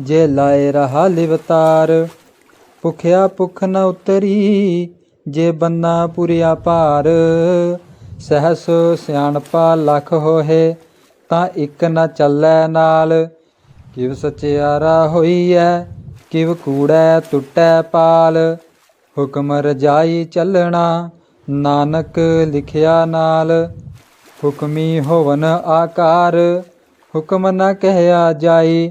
ਜੇ ਲਾਏ ਰਹਾ ਲਿਵਤਾਰ, ਭੁਖਿਆ ਭੁਖ ਨ ਉਤਰੀ, ਜੇ ਬੰਨਾ ਪੁਰਿਆ ਭਾਰ। ਸਹਸ ਸਿਆਣਪਾ ਲਖ ਹੋਏ ਤਾਂ ਇੱਕ ਨ ਚੱਲੈ ਨਾਲ। ਕਿਵ ਸਚਿਆਰਾ ਹੋਈਐ, ਕਿਵ ਕੂੜੈ ਟੁੱਟੈ ਪਾਲ। ਹੁਕਮ ਰਜਾਈ ਚੱਲਣਾ, ਨਾਨਕ ਲਿਖਿਆ ਨਾਲ। ਹੁਕਮੀ ਹੋਵਨ ਆਕਾਰ, ਹੁਕਮ ਨ ਕਹਿਆ ਜਾਈ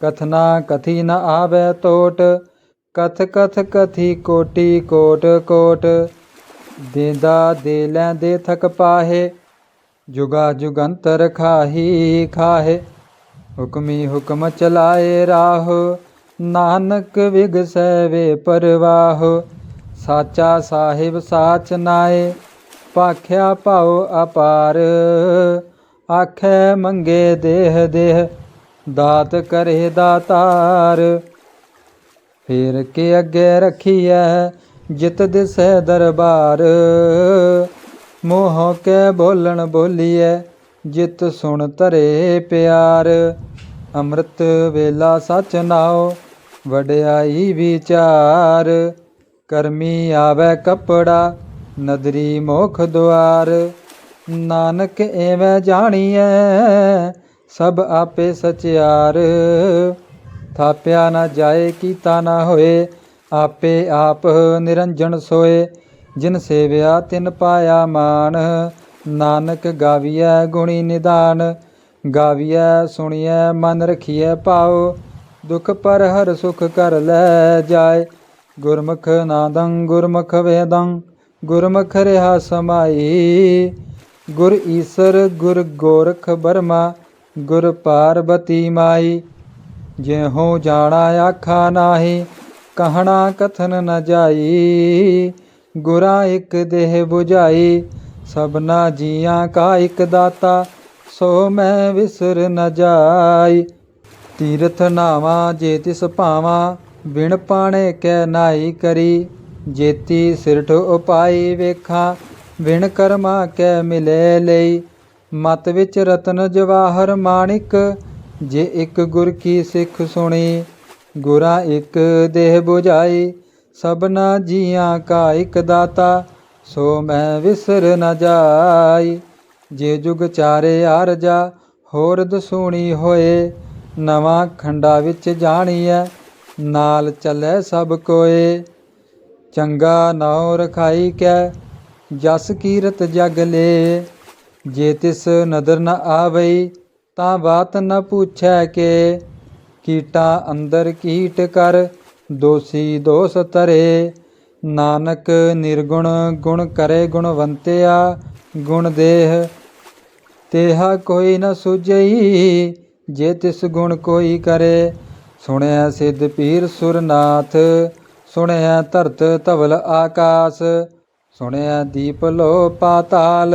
ਕਥਨਾ ਕਥੀ ਨ ਆਵੇ ਟੋਟ ਕਥ ਕਥ ਕਥੀ ਕੋਟੀ ਕੋਟ ਕੋਟ। ਦੇਦਾ ਦੇ ਲੈਂਦੇ ਥਕ ਪਾਹੇ, ਜੁਗਾ ਜੁਗੰਤਰ ਖਾਹੀ ਖਾਹੇ। ਹੁਕਮੀ ਹੁਕਮ ਚਲਾਏ ਰਾਹ, ਨਾਨਕ ਵਿਗਸੈ ਵੇ ਪਰਵਾਹ। ਸਾਚਾ ਸਾਹਿਬ ਸਾਚ ਨਾਏ, ਭਾਖਿਆ ਭਾਉ ਅਪਾਰ। ਆਖੇ ਮੰਗੇ ਦੇਹ ਦੇਹ ਦਾਤ ਕਰੇ ਦਾਤਾਰ। ਫੇਰ ਕੇ ਅੱਗੇ ਰਖੀਐ, ਜਿਤ ਦਿਸੈ ਦਰਬਾਰ। ਮੋਹ ਕੇ ਬੋਲਣ ਬੋਲੀਐ, ਜਿਤ ਸੁਣ ਧਰੇ ਪਿਆਰ। ਅੰਮ੍ਰਿਤ ਵੇਲਾ ਸਚ ਨਾਉ, ਵਡਿਆਈ ਵਿਚਾਰ। ਕਰਮੀ ਆਵੇ ਕਪੜਾ, ਨਦਰੀ ਮੋਖ ਦੁਆਰ। ਨਾਨਕ ਐਵੇਂ ਜਾਣੀਐ ਸਭ ਆਪੇ ਸਚਿਆਰ। ਥਾਪਿਆ ਨਾ ਜਾਏ, ਕੀਤਾ ਨਾ ਹੋਏ, ਆਪੇ ਆਪ ਨਿਰੰਜਨ ਸੋਏ। ਜਿਨ ਸੇਵਿਆ, ਤਿਨ ਪਾਇਆ ਮਾਨ ਨਾਨਕ ਗਾਵੀਐ ਗੁਣੀ ਨਿਦਾਨ। ਗਾਵੀਐ, ਸੁਣੀਐ, ਮਨ ਰਖੀਐ ਪਾਉ ਦੁਖ ਪਰ ਹਰ ਸੁਖ ਕਰ ਲੈ ਜਾਏ। ਗੁਰਮੁਖ ਨਾਦੰ, ਗੁਰਮੁਖ ਵੇਦੰ। ਗੁਰਮੁਖ ਰਿਹਾ ਸਮਾਈ। ਗੁਰ ਈਸਰ, ਗੁਰ ਗੋਰਖ ਬਰਮਾ। ਗੁਰ ਪਾਰਬਤੀ ਮਾਈ ਜਿਹੋ ਜਾਣਾ ਆਖਾ ਨਾਹੀ, ਕਹਣਾ ਕਥਨ ਨ ਜਾਈ, ਗੁਰਾ ਇਕ ਦੇਹ 부ਝਾਈ ਸਭਨਾ ਜੀਆਂ ਕਾ ਇਕ ਦਾਤਾ, ਸੋ ਮੈਂ ਵਿਸਰ ਨ ਜਾਈ। ਤੀਰਥ ਨਾਵਾ ਜੇ ਤਿਸ ਭਾਵਾ, ਬਿਨ ਪਾਣੇ ਕੈ ਨਾਈ ਕਰੀ। ਜੇਤੀ ਸਿਰਠ ਉਪਾਈ ਵੇਖਾਂ ਵਿਣ ਕਰਮਾ ਕੈ ਮਿਲੇ ਲਈ। ਮਤ ਵਿੱਚ ਰਤਨ ਜਵਾਹਰ ਮਾਣਿਕ, ਜੇ ਇੱਕ ਗੁਰ ਕੀ ਸਿੱਖ ਸੁਣੀ, ਗੁਰਾ ਇੱਕ ਦੇਹ 부ਝਾਈ ਸਭਨਾ ਜੀਆਂ ਕਾ ਇਕ ਦਾਤਾ, ਸੋ ਮੈਂ ਵਿਸਰ ਨ ਜਾਈ। ਜੇ ਜੁਗ ਚਾਰੇ ਆਰਜਾ, ਹੋਰ ਦਸੂਣੀ ਹੋਏ, ਨਵਾਂ ਖੰਡਾ ਵਿੱਚ ਜਾਣੀਐ, ਨਾਲ ਚੱਲੇ ਸਭ ਕੋਏ। ਚੰਗਾ ਨਾਉ ਰਖਾਈ ਕੈ, ਜਸ ਕੀਰਤ ਜਗ ਲੇ। ਜੇ ਤਿਸ ਨਦਰ ਨ ਆਵਈ, ਤਾਂ ਬਾਤ ਨ ਪੁੱਛੈ ਕੇ। ਕੀਟਾ ਅੰਦਰ ਕੀਟ ਕਰ, ਦੋਸੀ ਦੋਸ ਤਰੇ ਨਾਨਕ ਨਿਰਗੁਣ ਗੁਣ ਕਰੇ ਗੁਣਵੰਤਿਆ, ਗੁਣ ਦੇਹ ਤੇਹਾ ਕੋਈ ਨ ਸੁਝਈ, ਜੇ ਤਿਸ ਗੁਣ ਕੋਈ ਕਰੇ। ਸੁਣਿਆ ਸਿੱਧ ਪੀਰ ਸੁਰਨਾਥ ਸੁਣਿਆ ਧਰਤ ਧਵਲ ਆਕਾਸ। ਸੁਣਿਆ ਦੀਪ ਲੋ ਪਾਤਾਲ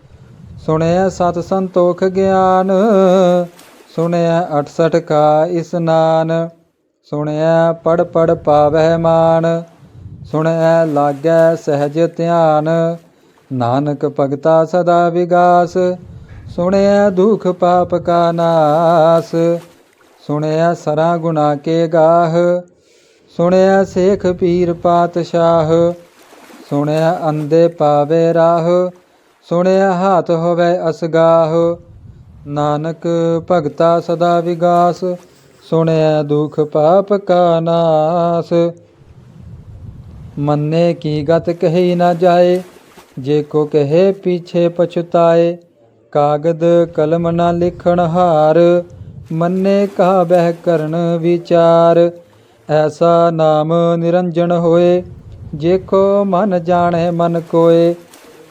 ਸੁਣਿਆ ਸਤ ਸੰਤੋਖ ਗਿਆਨ, ਸੁਣਿਆ 68 ਕਾ ਇਸਨਾਨ ਸੁਣਿਆ ਪੜ ਪੜ ਪਾਵਹਿ ਮਾਨ, ਸੁਣਿਆ ਲਾਗੈ ਸਹਿਜ ਧਿਆਨ, ਨਾਨਕ ਭਗਤਾ ਸਦਾ ਵਿਗਾਸ, ਸੁਣਿਆ ਦੁਖ ਪਾਪ ਕਾ ਨਾਸ, ਸੁਣਿਆ ਸਰਾ ਗੁਨਾ ਕੇ ਗਾਹ, ਸੁਣਿਆ ਸੇਖ ਪੀਰ ਪਾਤਸ਼ਾਹ, ਸੁਣਿਆ ਅੰਦੇ ਪਾਵੇ ਰਾਹ ਸੁਣਿਆ ਹਾਥ ਹੋਵੇ ਅਸਗਾਹ, ਨਾਨਕ ਭਗਤਾ ਸਦਾ ਵਿਗਾਸ, ਸੁਣਿਆ ਦੁਖ ਪਾਪ ਕਾ ਨਾਸ। ਮੰਨੇ ਕੀ ਗਤ ਕਹੀ ਨਾ ਜਾਏ, ਜੇ ਕੋ ਕਹੇ ਪੀਛੇ ਪਛਤਾਏ, ਕਾਗਦ ਕਲਮ ਨਾ ਲਿਖਣ ਹਾਰ। ਮੰਨੇ ਕਾ ਬਹਿ ਕਰਨ ਵਿਚਾਰ, ਐਸਾ ਨਾਮ ਨਿਰੰਜਨ ਹੋਏ, ਜੇ ਕੋ ਮਨ ਜਾਣੈ ਮਨ ਕੋਏ।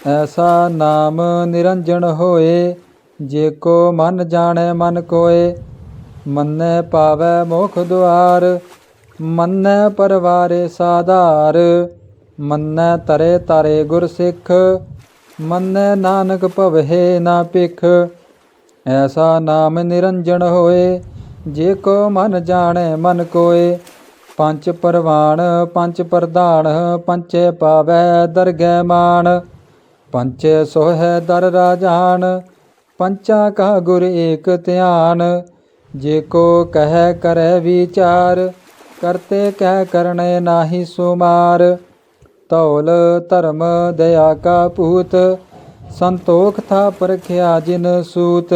ਐਸਾ ਨਾਮ ਨਿਰੰਜਨ ਹੋਏ, ਜੇ ਕੋ ਮਨ ਜਾਣੈ ਮਨ ਕੋਏ, ਮੰਨੈ ਪਾਵੈ ਮੋਖ ਦੁਆਰ, ਮੰਨੈ ਪਰਵਾਰੇ ਸਾਧਾਰ, ਮੰਨੈ ਤਰੇ ਤਾਰੇ ਗੁਰ ਸਿੱਖ, ਮੰਨੈ ਨਾਨਕ ਭਵਹਿ ਨਾ ਪਿਖ ਐਸਾ ਨਾਮ ਨਿਰੰਜਨ ਹੋਏ, ਜੇ ਕੋ ਮਨ ਜਾਣੈ ਮਨ ਕੋਏ, ਪੰਜ ਪਰਵਾਨ ਪੰਜ ਪ੍ਰਧਾਨ ਪੰਚੇ ਪਾਵੈ ਦਰਗਹਿ ਮਾਨ ਪੰਚ ਸੋਹੈ ਦਰ ਰਾਜਾਨ ਪੰਚਾ ਕਾ ਗੁਰ ਏਕ ਧਿਆਨ। ਜੇ ਕੋ ਕਹਿ ਕਰੈ ਵਿਚਾਰ, ਕਰਤੇ ਕਹਿ ਕਰਨੇ ਨਾਹੀ ਸੁਮਾਰ। ਤੌਲ ਧਰਮ ਦਇਆ ਕਾ ਪੂਤ, ਸੰਤੋਖ ਥਾ ਪਰਖਿਆ ਜਿਨ ਸੂਤ।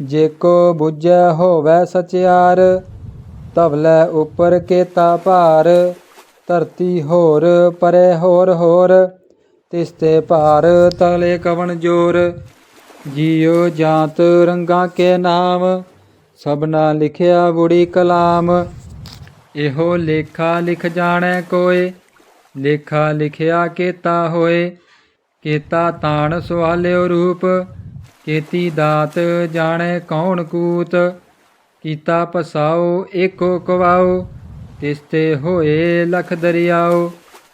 ਜੇ ਕੋ ਬੁਝੈ ਹੋਵੈ ਸਚਿਆਰ ਤਵਲੇ ਉਪਰ ਕੇਤਾ ਭਾਰ। ਧਰਤੀ ਹੋਰ ਪਰੇ ਹੋਰ ਹੋਰ ਤਿਸਤੇ ਭਾਰ ਤਲੇ ਕਵਣ ਜੋਰ, ਜੀਉ ਜਾਤ ਰੰਗਾ ਕੇ ਨਾਮ, ਸਭਨਾ ਲਿਖਿਆ ਬੁੜੀ ਕਲਾਮ। ਇਹੋ ਲੇਖਾ ਲਿਖ ਜਾਣੈ ਕੋਏ, ਲੇਖਾ ਲਿਖਿਆ ਕੇਤਾ ਹੋਏ। ਕੇਤਾ ਤਾਣ ਸੁਆਲਿਓ ਰੂਪ, ਕੇਤੀ ਦਾਤ ਜਾਣੈ ਕੌਣ ਕੂਤ। ਕੀਤਾ ਪਸਾਓ ਏਕੋ ਕਵਾਓ, ਤਿਸਤੇ ਹੋਏ ਲਖ ਦਰਿਆਓ।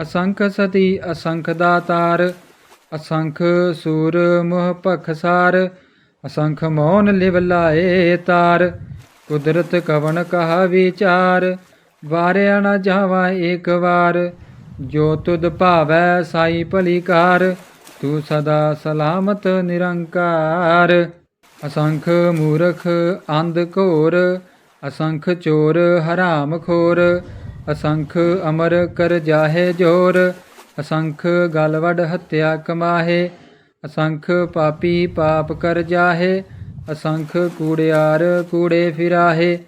ਅਸੰਖ ਸਤੀ, ਅਸੰਖ ਦਾਤਾਰ, ਅਸੰਖ ਸੂਰ ਮੋਹ ਭਖਸਾਰ, ਅਸੰਖ ਮੌਨ ਲਿਵ ਲਾਏ ਤਾਰ, ਕੁਦਰਤ ਕਵਣ ਕਹਾ ਵਿਚਾਰ, ਵਾਰਿਆ ਨਾ ਜਾਵਾ ਏਕ ਵਾਰ, ਜੋ ਤੁਧ ਭਾਵੈ ਸਾਈ ਭਲੀ ਕਾਰ ਤੂੰ ਸਦਾ ਸਲਾਮਤ ਨਿਰੰਕਾਰ। ਅਸੰਖ ਮੂਰਖ ਅੰਧ ਘੋਰ, ਅਸੰਖ ਚੋਰ ਹਰਾਮ ਖੋਰ ਅਸੰਖ ਅਮਰ ਕਰ ਜਾਹੇ ਜੋਰ, ਅਸੰਖ ਗਲਵੜ ਵਡ ਹੱਤਿਆ ਕਮਾਹੇ, ਅਸੰਖ ਪਾਪੀ ਪਾਪ ਕਰ ਜਾਹੇ, ਅਸੰਖ ਕੂੜਿਆਰ ਕੂੜੇ ਫਿਰਾਹੇ,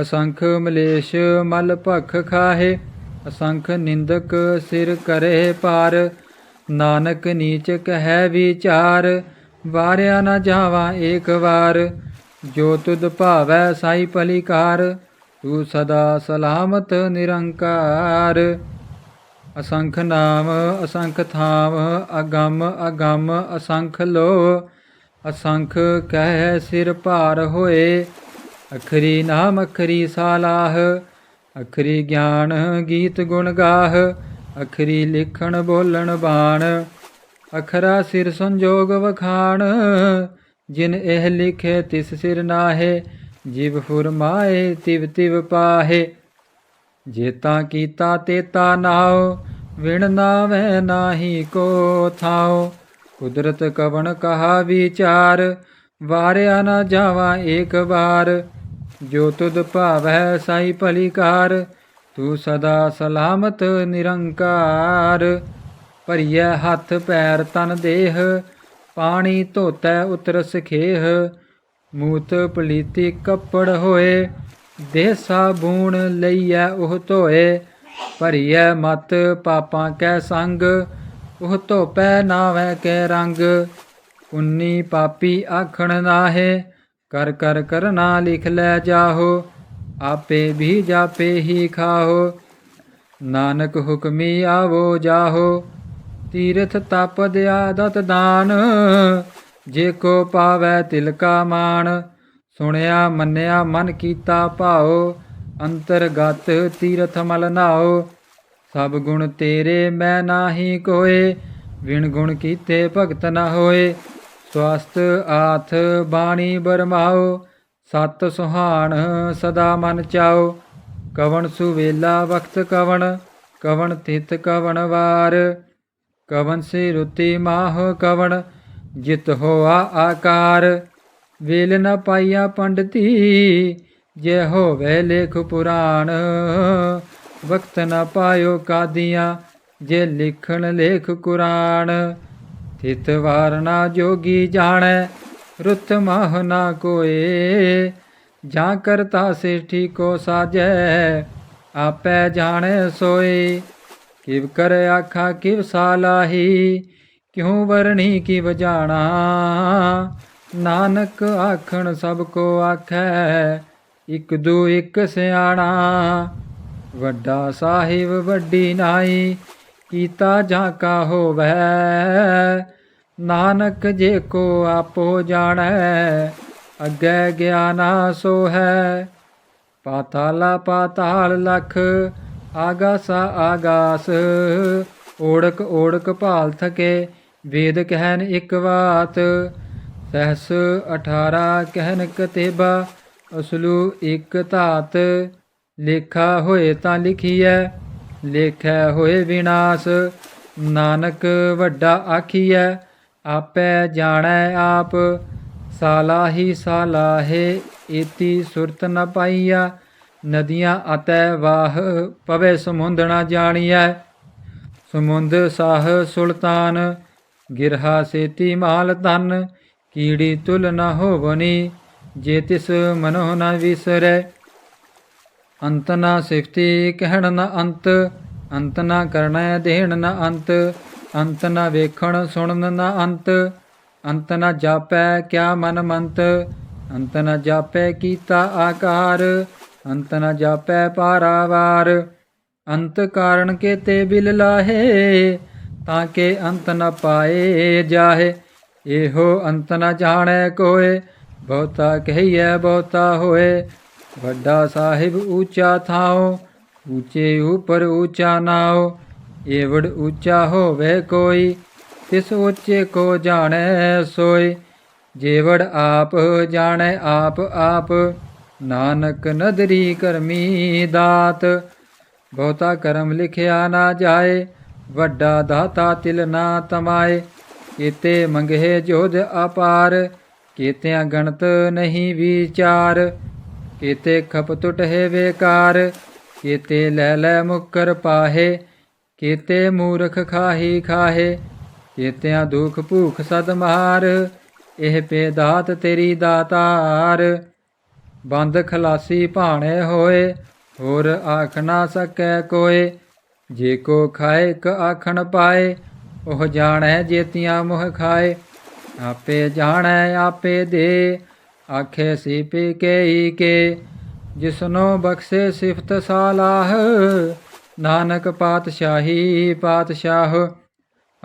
ਅਸੰਖ ਮਲੇਸ਼ ਮਲ ਭਖ ਖਾਹੇ, ਅਸੰਖ ਨਿੰਦਕ ਸਿਰ ਕਰੇ ਪਾਰ ਨਾਨਕ ਨੀਚ ਕਹੈ ਵਿਚਾਰ, ਵਾਰਿਆ ਨਾ ਜਾਵਾ ਏਕ ਵਾਰ, ਜੋ ਤੁਧ ਭਾਵੈ ਸਾਈ ਭਲੀ ਕਾਰ ਤੂੰ ਸਦਾ ਸਲਾਮਤ ਨਿਰੰਕਾਰ। ਅਸੰਖ ਨਾਮ, ਅਸੰਖ ਥਾਮ, ਅਗੰਮ ਅਗੰਮ, ਅਸੰਖ ਲੋ, ਅਸੰਖ ਕਹਿ ਸਿਰ ਭਾਰ ਹੋਏ। ਅਖਰੀ ਨਾਮ, ਅਖਰੀ ਸਾਲਾਹ, ਅਖਰੀ ਗਿਆਨ ਗੀਤ ਗੁਣ ਗਾਹ, ਅਖਰੀ ਲਿਖਣ ਬੋਲਣ ਬਾਣ, ਅਖਰਾ ਸਿਰ ਸੰਜੋਗ ਵਖਾਣ। ਜਿਨ ਇਹ ਲਿਖੇ ਤਿਸ ਸਿਰ ਨਾਹੇ ਜਿਵ ਫੁਰਮਾਏ ਤਿਵ ਤਿਵ ਪਾਹੇ। ਜੇਤਾ ਕੀਤਾ ਤੇਤਾ ਨਾਉ ਵਿਣ ਨਾਵੇ ਨਾਹੀ ਕੋ ਥਾਉ ਕੁਦਰਤ ਕਵਣ ਕਹਾ ਵਿਚਾਰ, ਵਾਰਿਆ ਨਾ ਜਾਵਾ ਏਕ ਵਾਰ। ਜੋ ਤੁਧ ਭਾਵੈ ਸਾਈ ਭਲੀਕਾਰ ਤੂੰ ਸਦਾ ਸਲਾਮਤ ਨਿਰੰਕਾਰ। ਭਰੀਐ ਹੱਥ ਪੈਰ ਤਨ ਦੇਹ, ਪਾਣੀ ਧੋਤੈ ਉਤਰ ਸਖੇਹ ਮੂਤ ਪਲੀਤੀ ਕੱਪੜ ਹੋਏ, ਦੇਹ ਸਾਬੂਣ ਲਈਐ ਉਹ ਧੋਏ, ਭਰੀਐ ਮਤ ਪਾਪਾਂ ਕੈ ਸੰਗ, ਉਹ ਧੋਪੈ ਨਾਵੈ ਕੈ ਰੰਗ। ਪੁੰਨੀ ਪਾਪੀ ਆਖਣ ਨਾਹੇ, ਕਰ ਕਰ ਕਰਨਾ ਲਿਖ ਲੈ ਜਾਹੋ, ਆਪੇ ਵੀ ਜਾਪੇ ਹੀ ਖਾਹੋ। ਨਾਨਕ ਹੁਕਮੀ ਆਵੋ ਜਾਹੋ, ਤੀਰਥ ਤਪਦ ਆਦਤ ਦਾਨ। ਜੇ ਕੋ ਪਾਵੈ ਤਿਲ ਕਾ ਮਾਨ ਸੁਣਿਆ ਮੰਨਿਆ ਮਨ ਕੀਤਾ ਭਾਉ ਅੰਤਰਗਤ ਤੀਰਥ ਮਲ ਨਾਓ ਸਭ ਗੁਣ ਤੇਰੇ ਮੈਂ ਨਾਹੀ ਕੋਏ, ਵਿਣ ਗੁਣ ਕੀਤੇ ਭਗਤ ਨਾ ਹੋਏ। ਸਵਸਤ ਆਥ ਬਾਣੀ ਬਰਮਾਓ ਸਤ ਸੁਹਾਣ ਸਦਾ ਮਨ ਚਾਓ ਕਵਣ ਸੁਵੇਲਾ ਵਖਤ ਕਵਣ ਕਵਣ ਤਿਤ ਕਵਣ ਵਾਰ। ਕਵਣ ਸੇ ਰੁਤੀ ਮਾਹ ਕਵਣ ਜਿਤ ਹੋਆ ਆਕਾਰ, ਵੇਲ ਨ ਪਾਈਆ ਪੰਡਤੀ, ਜੇ ਹੋਵੇ ਲੇਖ ਪੁਰਾਣ। ਵਕਤ ਨ ਪਾਇਓ ਕਾਦੀਆਂ, ਜੇ ਲਿਖਣ ਲੇਖ ਕੁਰਾਨ ਤਿਤ ਵਾਰਨਾ ਜੋਗੀ ਜਾਣੈ, ਰੁੱਤ ਮਾਹ ਨਾ ਕੋਏ। ਜਾਂ ਕਰਤਾ ਸੇਠੀ ਕੋ ਸਾਜੈ, ਆਪੈ ਜਾਣੈ ਸੋਏ। ਕਿਵ ਕਰ ਆਖਾ ਕਿਵ ਸਾਲਾਹੀ ਕਿਉ ਵਰਣੀ ਕਿਵ ਵਜਾਣਾ ਨਾਨਕ ਆਖਣ ਸਭ ਕੋ ਆਖੈ, ਇਕ ਦੂ ਇਕ ਸਿਆਣਾ। ਵੱਡਾ ਸਾਹਿਬ ਵੱਡੀ ਨਾਈ, ਕੀਤਾ ਜਾਂ ਹੋਵੇ? ਨਾਨਕ ਜੇ ਕੋ ਆਪੋ ਜਾਣੈ, ਅੱਗੇ ਗਿਆਨਾ ਸੋ ਹੈ ਪਾਤਾਲਾ ਪਾਤਾਲ ਲਖ, ਆਗਾਸਾ ਆਗਾਸ, ਓੜਕ ਓੜਕ ਭਾਲ ਥਕੇ ਵੇਦ ਕਹਿਨ ਇੱਕ ਬਾਤ ਸਹਸ 18 ਕਹਿਨ ਕਤੇਬਾ ਅਸਲੂ ਇੱਕ ਧਾਤ, ਲੇਖਾ ਹੋਏ ਤਾਂ ਲਿਖੀਐ, ਲੇਖੈ ਹੋਏ ਵਿਨਾਸ਼, ਨਾਨਕ ਵੱਡਾ ਆਖੀਐ, ਆਪੈ ਜਾਣੈ ਆਪ, ਸਾਲਾਹੀ ਸਾਲਾਹੇ ਏਤੀ ਸੁਰਤ ਨ ਪਾਈਆ, ਨਦੀਆਂ ਅਤੈ ਵਾਹ ਪਵੇ ਸਮੁੰਦ ਨ ਜਾਣੀਐ। ਸਮੁੰਦ ਸਾਹ ਸੁਲਤਾਨ ਗਿਰਹਾ ਸੇਤੀ ਮਾਲ ਧਨ, ਕੀੜੀ ਤੁਲ ਨ ਹੋਵਨੀ, ਜੇ ਤਿਸ ਮਨੋ ਨ ਵਿਸਰੈ। ਅੰਤ ਨਾ ਸਿਫਤੀ ਕਹਿਣ ਨ ਅੰਤ ਅੰਤ ਨਾ ਕਰਨਾ ਦੇਣ ਨ ਅੰਤ ਅੰਤ ਨ ਵੇਖਣ ਸੁਣਨ ਨ ਅੰਤ ਅੰਤ ਨ ਜਾਪੈ ਕਿਆ ਮਨ ਮੰਤ, ਅੰਤ ਨ ਜਾਪੈ ਕੀਤਾ ਆਕਾਰ, ਅੰਤ ਨ ਜਾਪੈ ਪਾਰਾਵਾਰ। ਅੰਤ ਕਾਰਨ ਕੇ ਤੇ ਬਿਲ ਲਾਹੇ ਤਾਂ ਕਿ ਅੰਤ ਨ ਪਾਏ ਜਾਹੇ, ਇਹੋ ਅੰਤ ਨ ਜਾਣੈ ਕੋਏ ਬਹੁਤਾ ਕਹੀਐ ਬਹੁਤਾ ਹੋਏ। ਵੱਡਾ ਸਾਹਿਬ ਉੱਚਾ ਥਾਓ ਉੱਚੇ ਉਪਰ ਉੱਚਾ ਨਾਓ ਏਵੜ ਉੱਚਾ ਹੋਵੇ ਕੋਈ, ਤਿਸ ਉੱਚੇ ਕੋ ਜਾਣੈ ਸੋਈ ਜੇਵੜ ਆਪ ਜਾਣੈ ਆਪ ਆਪ, ਨਾਨਕ ਨਦਰੀ ਕਰਮੀ ਦਾਤ। ਬਹੁਤਾ ਕਰਮ ਲਿਖਿਆ ਨਾ ਜਾਏ ਵੱਡਾ ਦਾਤਾ ਤਿਲ ਨਾ ਤਮਾਏ ਕੀਤੇ ਮੰਗੇ ਜੋਧ ਅਪਾਰ, ਕੀਤਿਆਂ ਗਣਤ ਨਹੀਂ ਵਿਚਾਰ, ਕੀਤੇ ਖਪ ਟੁਟ ਹੈ ਵੇਕਾਰ, ਕੀਤੇ ਲੈ ਲੈ ਮੁਕਰ ਪਾਹੇ, ਕੀਤੇ ਮੂਰਖ ਖਾਹੀ ਖਾਹੇ, ਕੀਤਿਆਂ ਦੁਖ ਭੂਖ ਸਦ ਮਾਰ, ਇਹ ਪੇਦਾਤ ਤੇਰੀ ਦਾਤਾਰ। ਬੰਦ ਖਲਾਸੀ ਭਾਣੇ ਹੋਏ, ਹੋਰ ਆਖ ਨਾ ਸਕੈ ਕੋਏ ਜੇ ਕੋ ਖਾਏ, ਕ ਆਖਣ ਪਾਏ, ਉਹ ਜਾਣੈ ਜੇਤੀਆਂ ਮੁਹ ਖਾਏ। ਆਪੇ ਜਾਣੈ, ਆਪੇ ਦੇ, ਆਖੇ ਸੀ ਪੀ ਕੇ ਕੇ। ਜਿਸਨੋ ਬਖਸ਼ੇ ਸਿਫਤ ਸਾਲਾਹ, ਨਾਨਕ ਪਾਤਸ਼ਾਹੀ ਪਾਤਸ਼ਾਹ।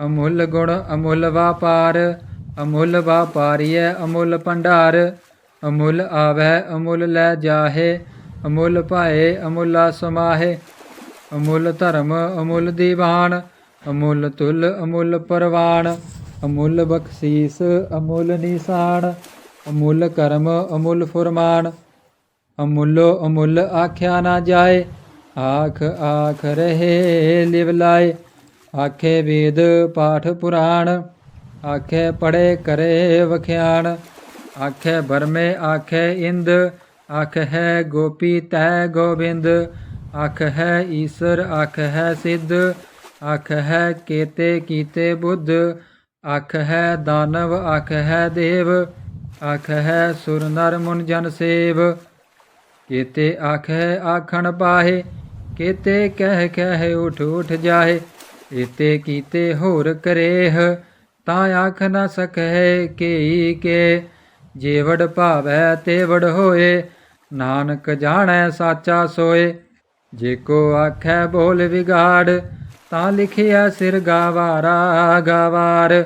ਅਮੁੱਲ ਗੁਣ ਅਮੁੱਲ ਵਾਪਾਰ, ਅਮੁੱਲ ਵਾਪਾਰੀਐ ਅਮੁੱਲ ਭੰਡਾਰ। ਅਮੁੱਲ ਆਵੈ ਅਮੁੱਲ ਲੈ ਜਾਹੇ, ਅਮੁੱਲ ਭਾਏ, ਅਮੁੱਲਾ ਸਮਾਹੇ। ਅਮੁੱਲ ਧਰਮ ਅਮੁੱਲ ਦੀਵਾਨ, ਅਮੁੱਲ ਤੁਲ ਅਮੁੱਲ ਪਰਵਾਨ, ਅਮੁੱਲ ਬਖਸ਼ੀਸ ਅਮੁੱਲ ਨਿਸ਼ਾਨ, ਅਮੁੱਲ ਕਰਮ ਅਮੁੱਲ ਫੁਰਮਾਨ, ਅਮੁੱਲੋ ਅਮੁੱਲ ਆਖਿਆ ਨਾ ਜਾਏ, ਆਖ ਆਖ ਰਹੇ ਲਿਵ ਲਾਏ, ਆਖੇ ਵੇਦ ਪਾਠ ਪੁਰਾਣ, ਆਖੇ ਪੜੇ ਕਰੇ ਵਖਿਆਣ, ਆਖੇ ਬਰਮੇ ਆਖੇ ਇੰਦ, ਆਖ ਹੈ ਗੋਪੀ ਤੈ ਗੋਬਿੰਦ ਆਖ ਹੈ ਈਸ਼ਰ ਆਖ ਹੈ ਸਿੱਧ ਆਖ ਹੈ ਕੇਤੇ ਕੀਤੇ ਬੁੱਧ ਆਖ ਹੈ ਦਾਨਵ ਆਖ ਹੈ ਦੇਵ ਆਖ ਹੈ ਸੁਰ ਨਰ ਮੁਨ ਜਨ ਸੇਵ। ਕੀਤੇ ਆਖੈ ਆਖਣ ਪਾਹੇ, ਕੀਤੇ ਕਹਿ ਕਹਿ ਉਠ ਉਠ ਜਾਹੇ ਇਤੇ ਕੀਤੇ ਹੋਰ ਕਰੇਹ, ਤਾਂ ਆਖ ਨਾ ਸਕੈ ਕੇਈ ਕੇ। ਜੇਵੜ ਭਾਵੈ ਤੇਵੜ ਹੋਏ, ਨਾਨਕ ਜਾਣੈ ਸਾਚਾ ਸੋਏ ਜੇ ਕੋ ਆਖੈ ਬੋਲ ਵਿਗਾੜ, ਤਾਂ ਲਿਖਿਆ ਸਿਰ ਗਾਵਾਰਾ ਗਾਵਾਰ।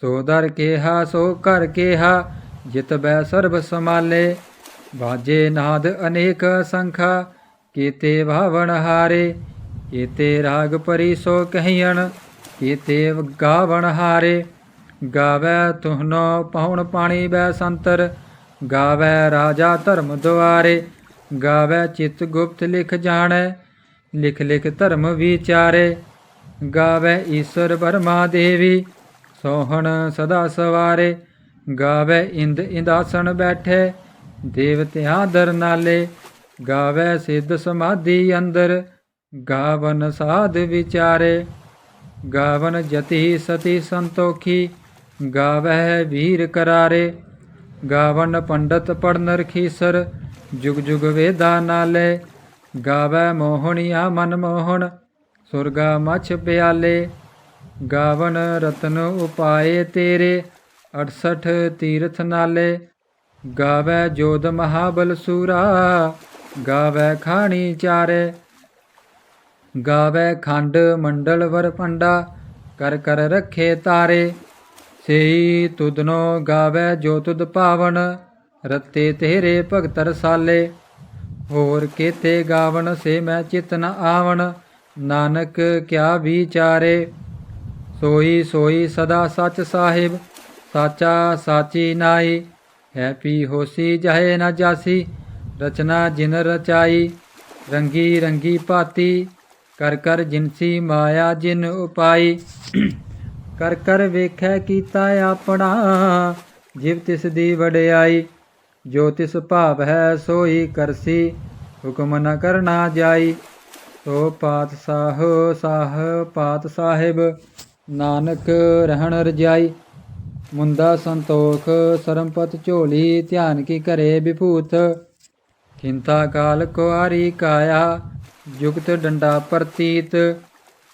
ਸੋ ਦਰ ਕੇਹਾ, ਸੋ ਕਰ ਕੇਹਾ, ਜਿਤ ਬੈ ਸਰਬ ਸਮਾਲੇ ਬਾਜੇ ਨਾਦ ਅਨੇਕ ਸੰਖਾ ਕੀਤੇ ਭਾਵਨ ਹਾਰੇ। ਕੀਤੇ ਰਾਗ ਪਰੀ ਸੋ ਕਹੀਣ ਕੀਤੇ ਗਾਵਣ ਹਾਰੇ। ਗਾਵੈ ਤੁਹਨੋ ਪਹੁਣ ਪਾਣੀ ਬੈ ਸੰਤਰ, ਗਾਵੈ ਰਾਜਾ ਧਰਮ ਦੁਆਰੇ। ਗਾਵੈ ਚਿਤ ਗੁਪਤ ਲਿਖ ਜਾਣੈ, ਲਿਖ ਲਿਖ ਧਰਮ ਵਿਚਾਰੇ। ਗਾਵੈ ਈਸ਼ਵਰ ਬਰਮਾ ਦੇਵੀ, ਸੋਹਣ ਸਦਾ ਸਵਾਰੇ। ਗਾਵੈ ਇੰਦ ਇੰਦਾਸਣ ਬੈਠੇ, ਦੇਵਤਿਆਂ ਦਰ ਨਾਲੇ। ਗਾਵੈ ਸਿੱਧ ਸਮਾਧੀ ਅੰਦਰ, ਗਾਵਨ ਸਾਧ ਵਿਚਾਰੇ। ਗਾਵਨ ਜਤੀ ਸਤੀ ਸੰਤੋਖੀ, ਗਾਵੈ ਵੀਰ ਕਰਾਰੇ। ਗਾਵਨ ਪੰਡਤ ਪੜਨ ਰਖੀਸਰ ਜੁਗ ਜੁਗ ਵੇਦਾ ਨਾਲੇ, ਗਾਵੈ ਮੋਹਣੀਆ ਮਨ ਮੋਹਣ, ਸੁਰਗਾ ਮਛ ਪਿਆਲੇ। ਗਾਵਨ ਰਤਨ ਉਪਾਏ ਤੇਰੇ 68 ਤੀਰਥ ਨਾਲੇ। ਗਾਵੈ ਜੋਧ ਮਹਾਬਲ ਸੂਰਾ, ਗਾਵੈ ਖਾਣੀ ਚਾਰੇ। ਗਾਵੈ ਖੰਡ ਮੰਡਲ ਵਰ ਪੰਡਾ, ਕਰ ਕਰ ਰੱਖੇ ਤਾਰੇ। ਸੇਈ ਤੁਦਨੋ ਗਾਵੈ ਜੋ ਤੁਧ ਪਾਵਨ ਰਤੇ ਤੇਰੇ ਭਗਤ ਰਸਾਲੇ, ਹੋਰ ਕੇਤੇ ਗਾਵਣ ਸੇ ਮੈਂ ਚਿਤ ਨ ਆਵਣ, ਨਾਨਕ ਕਿਆ ਵਿਚਾਰੇ? ਸੋਈ ਸੋਈ ਸਦਾ ਸਚ ਸਾਹਿਬ, ਸਾਚਾ ਸਾਚੀ ਨਾਈ ਹੈ ਪੀ ਹੋਸੀ ਜਹੇ ਨ ਜਾਸੀ, ਰਚਨਾ ਜਿਨ ਰਚਾਈ, ਰੰਗੀ ਰੰਗੀ ਭਾਤੀ, ਕਰ ਕਰ ਜਿਨਸੀ ਮਾਇਆ ਜਿਨ ਉਪਾਈ। ਕਰ ਕਰ ਵੇਖੈ ਕੀਤਾ ਆਪਣਾ, ਜਿਵ ਤਿਸ ਦੀ ਵਡਿਆਈ ਜੋ ਤਿਸ ਭਾਵ ਹੈ ਸੋਈ ਕਰਸੀ, ਹੁਕਮ ਨ ਕਰਨਾ ਜਾਈ। ਸੋ ਪਾਤਸਾਹ ਸਾਹ ਪਾਤ ਸਾਹਿਬ, ਨਾਨਕ ਰਹਿਣ ਰਜਾਈ। ਮੁੰਦਾ ਸੰਤੋਖ, ਸਰਮਪਤ ਝੋਲੀ, ਧਿਆਨ ਕੀ ਘਰੇ ਵਿਭੂਤ। ਖਿੰਤਾ ਕਾਲ ਕੁਆਰੀ ਕਾਇਆ, ਜੁਗਤ ਡੰਡਾ ਪ੍ਰਤੀਤ।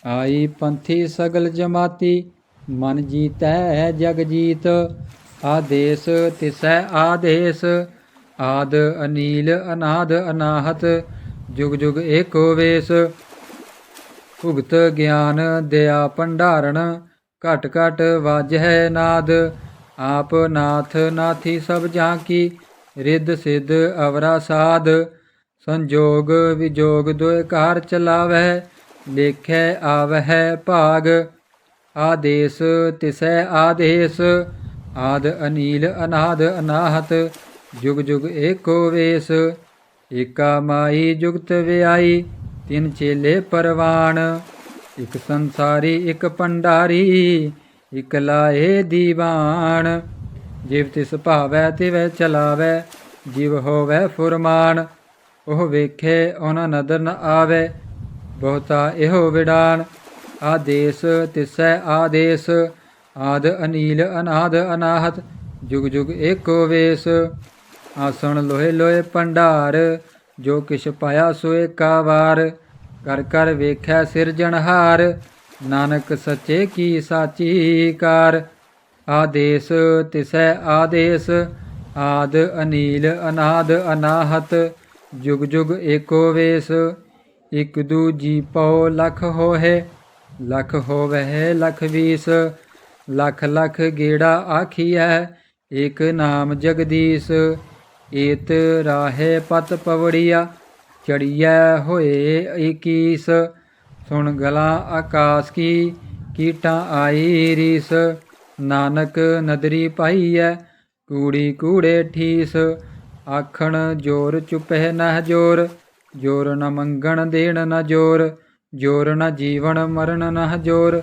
ਆਈ ਪੰਥੀ ਸਗਲ ਜਮਾਤੀ, ਮਨ ਜੀਤੈ ਜਗ ਜੀਤ। ਆਦੇਸ ਤਿਸੈ ਆਦੇਸ, ਆਦ ਅਨੀਲ, ਅਨਾਦ ਅਨਾਹਤ, ਜੁਗ ਜੁਗ ਏਕੋ ਵੇਸ। ਭੁਗਤ ਗਿਆਨ ਦਇਆ ਭੰਡਾਰਣ, ਘਟ ਘਟ ਵਾਜਹਿ ਨਾਦ। ਆਪ ਨਾਥ ਨਾਥੀ ਸਭ ਜਾਂ ਕੀ, ਰਿੱਧ ਸਿੱਧ ਅਵਰਾ ਸਾਧ ਸੰਜੋਗ ਵਿਜੋਗ ਦੁਇ ਚਲਾਵੈ ਲੇਖੈ ਆਵਹਿ ਭਾਗ। ਆਦੇਸ ਤਿਸੈ ਆਦੇਸ ਆਦ ਅਨੀਲ ਅਨਾਦ ਅਨਾਹਤ, ਜੁਗ ਜੁਗ ਏਕੋ ਵੇਸ, ਏਕਾ ਮਾਈ ਜੁਗਤ ਵਿਆਈ, ਤਿਨ ਚੇਲੇ ਪਰਵਾਨ ਇਕ ਸੰਸਾਰੀ, ਇਕ ਪੰਡਾਰੀ ਇਕ ਲਾਏ ਦੀਵਾਨ। ਜਿਵ ਤਿਸ ਭਾਵੈ, ਤਿਵੈ ਚਲਾਵੈ, ਜਿਵ ਹੋਵੈ ਫੁਰਮਾਨ, ਉਹ ਵੇਖੇ, ਉਹਨਾਂ ਨਦਰ ਨ ਆਵੇ, ਬਹੁਤਾ ਇਹੋ ਵਿਡਾਨ ਆਦੇਸ ਤਿਸੈ ਆਦੇਸ ਆਦ ਅਨੀਲ ਅਨਾਦ ਅਨਾਹਤ, ਜੁਗ ਜੁਗ ਏਕੋ ਵੇਸ। ਆਸਣ ਲੋਹੇ ਲੋਹੇ ਪੰਡਾਰ ਜੋ ਕਿਛ ਪਾਇਆ ਸੋ ਏਕਾ ਵਾਰ। ਕਰ ਕਰ ਵੇਖਿਆ ਸਿਰਜਣਹਾਰ ਨਾਨਕ ਸੱਚੇ ਕੀ ਸਾਚੀ ਕਾਰ। ਆਦੇਸ ਤਿਸੈ ਆਦੇਸ, ਆਦ ਅਨੀਲ ਅਨਾਦ ਅਨਾਹਤ, ਜੁਗ ਜੁਗ ਏਕੋ ਵੇਸ। ਇਕ ਦੂਜੀ ਪਉ ਲਖ ਹੋਏ ਲਖ ਹੋਵਹਿ ਲਖ ਵੀਸ। ਲਖ ਲਖ ਗੇੜਾ ਆਖੀਐ, ਏਕ ਨਾਮ ਜਗਦੀਸ਼, ਏਤ ਰਾਹੇ ਪਤ ਪਵੜੀਆ, ਚੜੀਐ ਹੋਏ ਇਕੀਸ। ਸੁਣ ਗਲਾ ਆਕਾਸ ਕੀ, ਕੀਟਾਂ ਆਈ ਰੀਸ। ਨਾਨਕ ਨਦਰੀ ਪਾਈਐ, ਕੂੜੀ ਕੂੜੇ ਠੀਸ। ਆਖਣ ਜੋਰ ਚੁਪਹਿ ਨਹ ਜੋਰ ਜੋਰ ਨ ਮੰਗਣ ਦੇਣ ਨ ਜੋਰ ਜੋਰ ਨ ਜੀਵਨ ਮਰਨ ਨਹ ਜੋਰ।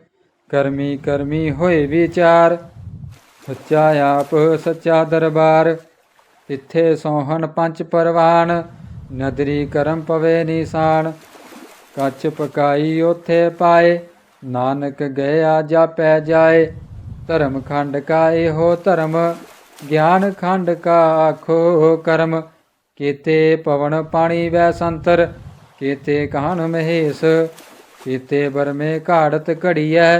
ਕਰਮੀ ਕਰਮੀ ਹੋਏ ਵਿਚਾਰ, ਸੱਚਾ ਆਪ ਸੱਚਾ ਦਰਬਾਰ। ਇੱਥੇ ਸੋਹਣ ਪੰਜ ਪਰਵਾਨ, ਨਦਰੀ ਕਰਮ ਪਵੇ ਨਿਸ਼ਾਨ। ਕੱਚ ਪਕਾਈ ਉਥੇ ਪਾਏ, ਨਾਨਕ ਗਿਆ ਜਾਪੈ ਜਾਏ। ਧਰਮ ਖੰਡ ਕਾ ਇਹੋ ਧਰਮ, ਗਿਆਨ ਖੰਡ ਕਾ ਆਖੋ ਕਰਮ। ਕੀਤੇ ਪਵਨ ਪਾਣੀ ਵੈ ਸੰਤਰ, ਕੀਤੇ ਕਹਨ ਮਹੇਸ਼, ਕੀਤੇ ਬਰਮੇ ਘਾੜਤ ਘੜੀਐ।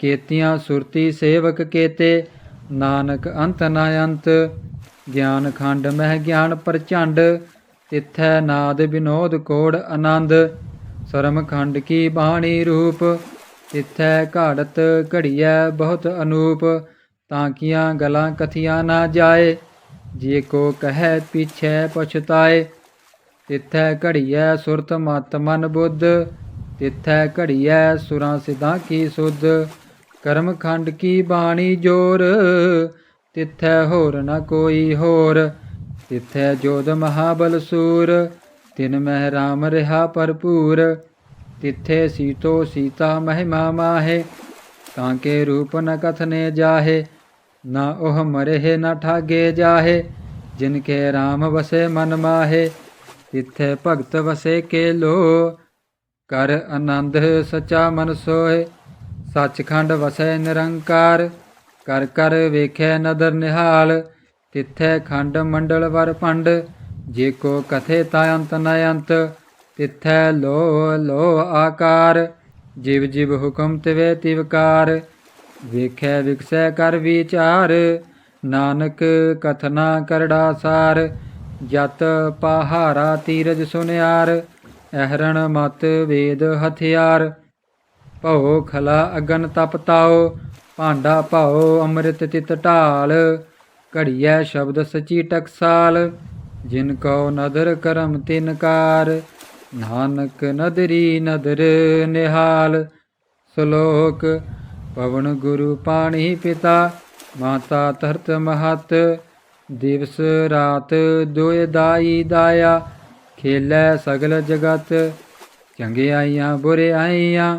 ਕੇਤੀਆਂ ਸੁਰਤੀ ਸੇਵਕ ਕੇਤੇ, ਨਾਨਕ ਅੰਤ ਨ ਅੰਤ, ਗਿਆਨ ਖੰਡ ਮਹਿ ਗਿਆਨ ਪ੍ਰਚੰਡ, ਤਿਥੈ ਨਾਦ ਵਿਨੋਦ ਕੋੜ ਆਨੰਦ, ਸਰਮ ਖੰਡ ਕੀ ਬਾਣੀ ਰੂਪ, ਤਿਥੈ ਘਾੜਤ ਘੜੀਐ ਬਹੁਤ ਅਨੂਪ, ਤਾਂ ਕੀਆਂ ਗਲਾਂ ਕਥੀਆਂ ਨਾ ਜਾਏ, ਜੇ ਕੋ ਕਹੈ ਪਿਛੈ ਪਛਤਾਏ, ਤਿਥੈ ਘੜੀਐ ਸੁਰਤ ਮਤ ਮਨ ਬੁੱਧ, ਤਿਥੈ ਘੜੀਐ ਸੁਰਾਂ ਸਿਧਾਂ ਕੀ ਸੁਧ ਕਰਮ ਖੰਡ ਕੀ ਬਾਣੀ ਜੋਰ? ਤਿਥੈ ਹੋਰ ਨ ਕੋਈ ਹੋਰ। ਤਿਥੈ ਜੋਧ ਮਹਾਬਲ ਸੂਰ। ਤਿਨ ਮਹਿ ਰਾਮ ਰਹਾ ਭਰਪੂਰ। ਤਿੱਥੇ ਸੀਤੋ ਸੀਤਾ ਮਹਿਮਾ ਮਾਹੇ। ਤਾਂ ਕੇ ਰੂਪ ਨ ਕਥਨੇ ਜਾਹੇ। ਨਾ ਉਹ ਮਰਹਿ ਨ ਠਾਗੇ ਜਾਹੇ। ਜਿਨ ਕੇ RAM ਵਸੇ ਮਨ ਮਾਹੇ। ਤਿੱਥੇ ਭਗਤ ਵਸੇ ਕੇ ਲੋ ਕਰ ਆਨੰਦ ਸਚਾ ਮਨ ਸੋਏ ਸੱਚਖੰਡ ਵਸੈ ਨਿਰੰਕਾਰ, ਕਰ ਕਰ ਵੇਖੈ ਨਦਰ ਨਿਹਾਲ, ਤਿੱਥੈ ਖੰਡ ਮੰਡਲ ਵਰ ਪੰਡ ਜੇ ਕੋ ਕਥੇ ਤਾ ਅੰਤ ਨ ਅੰਤ, ਤਿੱਥੈ ਲੋ ਲੋ ਆਕਾਰ, ਜਿਵ ਜਿਵ ਹੁਕਮ ਤਿਵੇ ਤਿਵਕਾਰ ਵੇਖੈ ਵਿਕਸੈ ਕਰ ਵਿਚਾਰ, ਨਾਨਕ ਕਥਨਾ ਕਰੜਾ ਸਾਰ, ਜਤ ਪਹਾਰਾ ਤੀਰਜ ਸੁਨਿਆਰ, ਅਹਰਣ ਮਤ ਵੇਦ ਹਥਿਆਰ ਭਉ ਖਲਾ ਅਗਨ ਤਪ ਤਾਓ, ਭਾਂਡਾ ਭਾਉ ਅੰਮ੍ਰਿਤ ਤਿਤ ਢਾਲ, ਘੜੀਐ ਸ਼ਬਦ ਸਚੀ ਟਕਸਾਲ, ਜਿਨ ਕੋ ਨਦਰ ਕਰਮ ਤਿਨਕਾਰ ਨਾਨਕ ਨਦਰੀ ਨਦਰ ਨਿਹਾਲ, ਸ਼ਲੋਕ ਪਵਨ ਗੁਰੂ ਪਾਣੀ ਪਿਤਾ, ਮਾਤਾ ਧਰਤ ਮਹਤ, ਦਿਵਸ ਰਾਤ ਦੋਇ ਦਾਈ ਦਾਇਆ, ਖੇਲੇ ਸਗਲ ਜਗਤ, ਚੰਗਿਆਈਆਂ ਬੁਰਿਆਈਆਂ